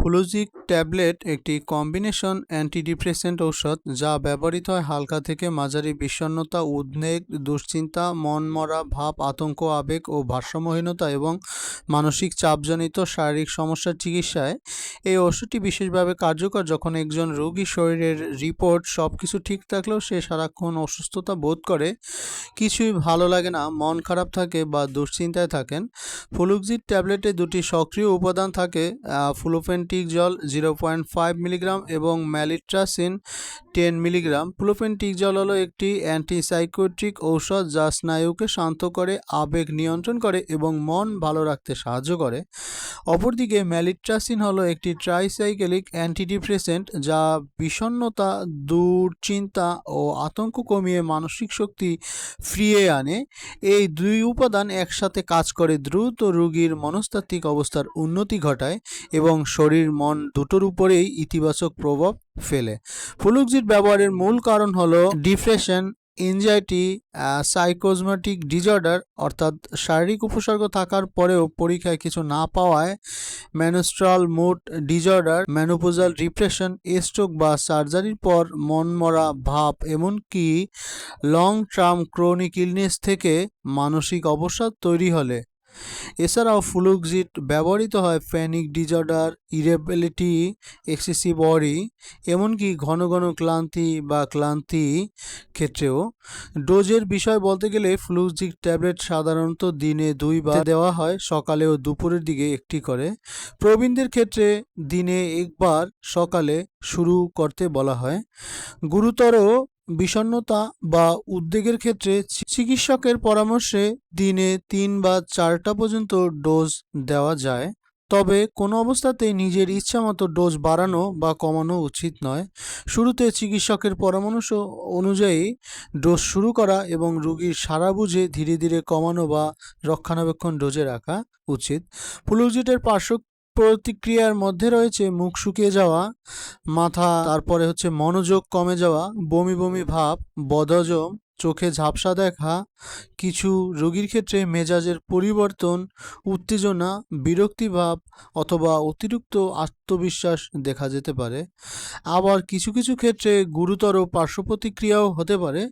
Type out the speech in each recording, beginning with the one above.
ফ্লুজিক tablet একটি combination antidepressant ঔষধ যা ব্যবহৃত হয় হালকা থেকে মাঝারি বিষণ্ণতা, উদ্বেগ, দুশ্চিন্তা, মনমরা, ভাব, আতঙ্ক, আবেগ ও ভারসাম্যহীনতা এবং মানসিক চাপজনিত শারীরিক সমস্যার চিকিৎসায়। এই ওষুধটি বিশেষভাবে কার্যকর যখন একজন রোগী শরীরের রিপোর্ট সব কিছু ঠিক থাকলেও সে সারাক্ষণ অসুস্থতা বোধ করে। কিছুই ভালো লাগে না, মন খারাপ থাকে বা দুশ্চিন্তায় থাকেন। ফ্লুক্সিড ট্যাবলেটে দুটি সক্রিয় উপাদান থাকে ফ্লুফেন্টিক জল জিরো পয়েন্ট ফাইভ মিলিগ্রাম এবং ম্যালিট্রাসিন টেন মিলিগ্রাম। ফ্লুফেন্টিক জল হলো একটি অ্যান্টিসাইকোট্রিক ঔষধ যা স্নায়ুকে শান্ত করে, আবেগ নিয়ন্ত্রণ করে এবং মন ভালো রাখতে সাহায্য করে। অপরদিকে ম্যালিট্রাসিন হলো একটি ট্রাইসাইকেলিক অ্যান্টিডিপ্রেসেন্ট যা বিষণ্ণতা, দুশ্চিন্তা ও আতঙ্ক কমিয়ে মানসিক শক্তি ফিরিয়ে আনে। এই দুই উপাদান একসাথে কাজ করে দ্রুত রোগীর মনস্তাত্ত্বিক অবস্থার উন্নতি ঘটায় এবং শরীর মন দুটোর উপরেই ইতিবাচক প্রভাব ফেলে। ফ্লুক্সিড ব্যবহারের মূল কারণ হলো ডিপ্রেশন এনজাইটি সাইকোজমেটিক ডিজর্ডার অর্থাৎ শারীরিক উপসর্গ থাকার পরেও পরীক্ষায় কিছু না পাওয়ায় menstrual mood disorder menopausal depression stroke বা সার্জারির পর মনমরা ভাব, এমনকি লং টার্ম ক্রনিক ইলনেস থেকে মানসিক অবসাদ তৈরি হলে। এছাড়াও ফ্লুক্সিড ব্যবহৃত হয় panic disorder irritability, excessive worry এমনকি ঘন ঘন ক্লান্তি বা ক্লান্তি ক্ষেত্রেও। ডোজের বিষয় বলতে গেলে ফ্লুক্সিড ট্যাবলেট সাধারণত দিনে দুইবার দেওয়া হয়, সকালে ও দুপুরের দিকে একটি করে। প্রবীণদের ক্ষেত্রে দিনে একবার সকালে শুরু করতে বলা হয়। গুরুতর বিষণ্ণতা বা উদ্বেগের ক্ষেত্রে চিকিৎসকের পরামর্শে দিনে তিন বা চারটা পর্যন্ত ডোজ দেওয়া যায়। তবে কোনো অবস্থাতেই নিজের ইচ্ছামতো ডোজ বাড়ানো বা কমানো উচিত নয়। শুরুতে চিকিৎসকের পরামর্শ অনুযায়ী ডোজ শুরু করা এবং রোগীর সারা বুঝে ধীরে ধীরে কমানো বা রক্ষণাবেক্ষণ ডোজে রাখা উচিত। ফ্লুজিটের পার্শ্ব প্রতিক্রিয়ার মধ্যে রয়েছে মুখ শুকিয়ে যাওয়া, মাথা, তারপরে হচ্ছে মনোযোগ কমে যাওয়া, বমি বমি ভাব, বদহজম, চোখে ঝাপসা দেখা, কিছু রোগীর ক্ষেত্রে মেজাজের পরিবর্তন, উত্তেজনা বিরক্তিভাব অথবা অতিরিক্ত আত্মবিশ্বাস দেখা যেতে পারে। আবার কিছু কিছু ক্ষেত্রে গুরুতর পার্শ্ব প্রতিক্রিয়াও হতে পারে।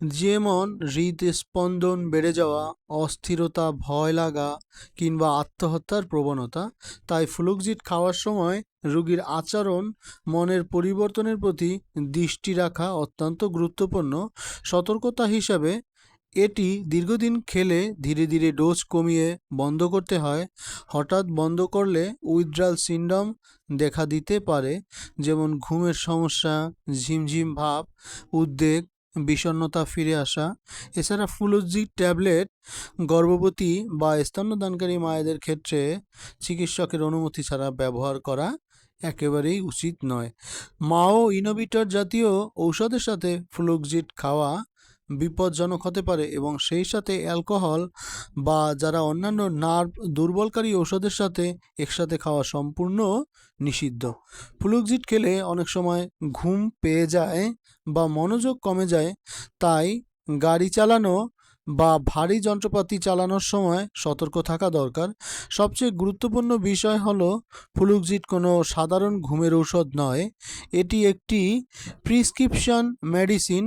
যেমন হৃদস্পন্দন বেড়ে যাওয়া, অস্থিরতা, ভয় লাগা কিংবা আত্মহত্যার প্রবণতা, তাই ফ্লুক্সিড খাওয়ার সময় রোগীর আচরণ, মনের পরিবর্তনের প্রতি দৃষ্টি রাখা অত্যন্ত গুরুত্বপূর্ণ। সতর্কতা হিসাবে এটি দীর্ঘদিন খেলে ধীরে ধীরে ডোজ কমিয়ে বন্ধ করতে হয়। হঠাৎ বন্ধ করলে উইথড্রাল সিন্ড্রোম দেখা দিতে পারে, যেমন ঘুমের সমস্যা, ঝিমঝিম ভাব, উদ্বেগ বিষণ্ণতা ফিরে আসা। এছাড়া ফুলজি ট্যাবলেট গর্ভবতী বা স্তন্যদানকারী মায়েদের ক্ষেত্রে চিকিৎসকের অনুমতি ছাড়া ব্যবহার করা একেবারেই উচিত নয়। মাও ইনোভিটর জাতীয় ঔষধের সাথে ফ্লুকজিট খাওয়া বিপজ্জনক হতে পারে এবং সেই সাথে অ্যালকোহল বা যারা অন্যান্য নার্ভ দুর্বলকারী ঔষধের সাথে একসাথে খাওয়া সম্পূর্ণ নিষিদ্ধ। ফ্লুক্সিড খেলে অনেক সময় ঘুম পেয়ে যায় বা মনোযোগ কমে যায়, তাই গাড়ি চালানো বা ভারী যন্ত্রপাতি চালানোর সময় সতর্ক থাকা দরকার। সবচেয়ে গুরুত্বপূর্ণ বিষয় হলো, ফ্লুক্সিড কোনো সাধারণ ঘুমের ঔষধ নয়। এটি একটি প্রিসক্রিপশন মেডিসিন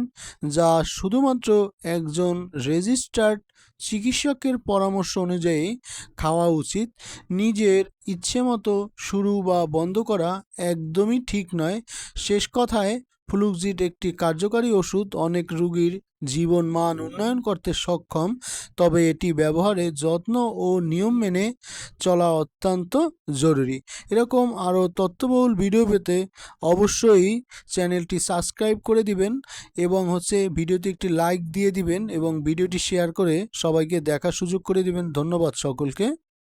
যা শুধুমাত্র একজন রেজিস্টার্ড চিকিৎসকের পরামর্শ অনুযায়ী খাওয়া উচিত। নিজের ইচ্ছে মতো শুরু বা বন্ধ করা একদমই ঠিক নয়। শেষ কথায় ফ্লুক্সিড একটি কার্যকারী ওষুধ। অনেক রোগীর জীবন মান উন্নয়ন করতে সক্ষম, তবে এটি ব্যবহারে যত্ন ও নিয়ম মেনে চলা অত্যন্ত জরুরি। এরকম আরও তথ্যবহুল ভিডিও পেতে অবশ্যই চ্যানেলটি সাবস্ক্রাইব করে দিবেন এবং হচ্ছে ভিডিওটি একটি লাইক দিয়ে দিবেন এবং ভিডিওটি শেয়ার করে সবাইকে দেখার সুযোগ করে দিবেন। ধন্যবাদ সকলকে।